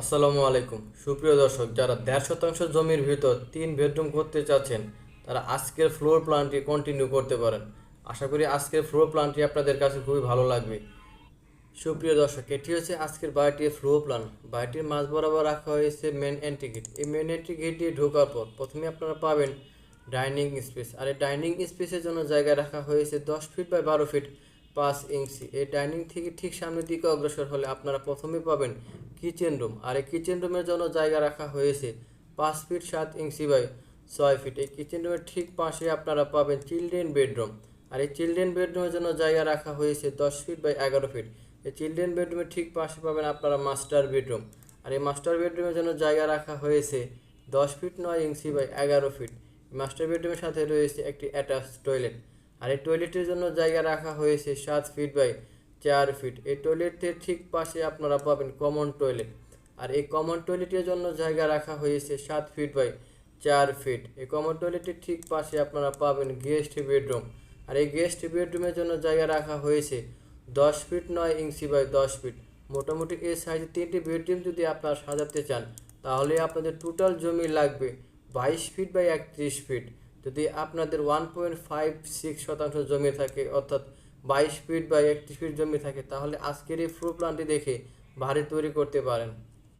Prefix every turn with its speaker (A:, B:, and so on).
A: আসসালামু আলাইকুম। সুপ্রিয় দর্শক, যারা দেড় শতাংশ জমির ভিতর তিন বেডরুম করতে চাচ্ছেন, তারা আজকের ফ্লোর প্ল্যানটি কন্টিনিউ করতে পারেন। আশা করি আজকের ফ্লোর প্ল্যানটি আপনাদের কাছে খুবই ভালো লাগবে। সুপ্রিয় দর্শক, এটি হচ্ছে আজকের বাড়িটির ফ্লোর প্ল্যান। বাড়িটির মাঝ বরাবর রাখা হয়েছে মেন এন্ট্রি গেট এই মেন এন্ট্রি গেট দিয়ে ঢোকার পর প্রথমে আপনারা পাবেন ডাইনিং স্পেস আর এই ডাইনিং স্পেসের জন্য জায়গা রাখা হয়েছে দশ ফিট বাই বারো ফিট পাঁচ ইঞ্চি। এই ডাইনিং থেকে ঠিক সামনের দিকে অগ্রসর হলে আপনারা প্রথমে পাবেন কিচেন রুম। আর এই কিচেন রুমের জন্য জায়গা রাখা হয়েছে পাঁচ ফিট সাত ইঞ্চি বাই ছয় ফিট। এই কিচেন রুমের ঠিক পাশে আপনারা পাবেন চিলড্রেন বেডরুম। আর এই চিলড্রেন বেডরুমের জন্য জায়গা রাখা হয়েছে দশ ফিট বাই এগারো ফিট। এই চিলড্রেন বেডরুমের ঠিক পাশে পাবেন আপনারা মাস্টার বেডরুম। আর এই মাস্টার বেডরুমের জন্য জায়গা রাখা হয়েছে দশ ফিট নয় ইঞ্চি বাই এগারো ফিট। মাস্টার বেডরুমের সাথে রয়েছে একটি অ্যাটাচ টয়লেট। আর এই টয়লেটের জন্য জায়গা রাখা হয়েছে সাত ফিট বাই চার ফিট এই টয়লেটের ঠিক পাশে আপনারা পাবেন কমন টয়লেট আর এই কমন টয়লেটের জন্য জায়গা রাখা হয়েছে সাত ফিট বাই চার ফিট এই কমন টয়লেটের ঠিক পাশে আপনারা পাবেন গেস্ট বেডরুম আর এই গেস্ট বেডরুমের জন্য জায়গা রাখা হয়েছে দশ ফিট নয় ইঞ্চি বাই দশ ফিট মোটামুটি এই সাইজে তিনটি বেডরুম যদি আপনারা সাজাতে চান, তাহলে আপনাদের টোটাল জমি লাগবে বাইশ ফিট বাই একত্রিশ ফিট যদি আপনাদের ওয়ান পয়েন্ট ফাইভ সিক্স শতাংশ জমি থাকে, অর্থাৎ বাইশ ফিট বা একত্রিশ ফিট জমি থাকে, তাহলে আজকের এই ফ্লো প্ল্যানটি দেখে বাড়ি তৈরি করতে পারেন।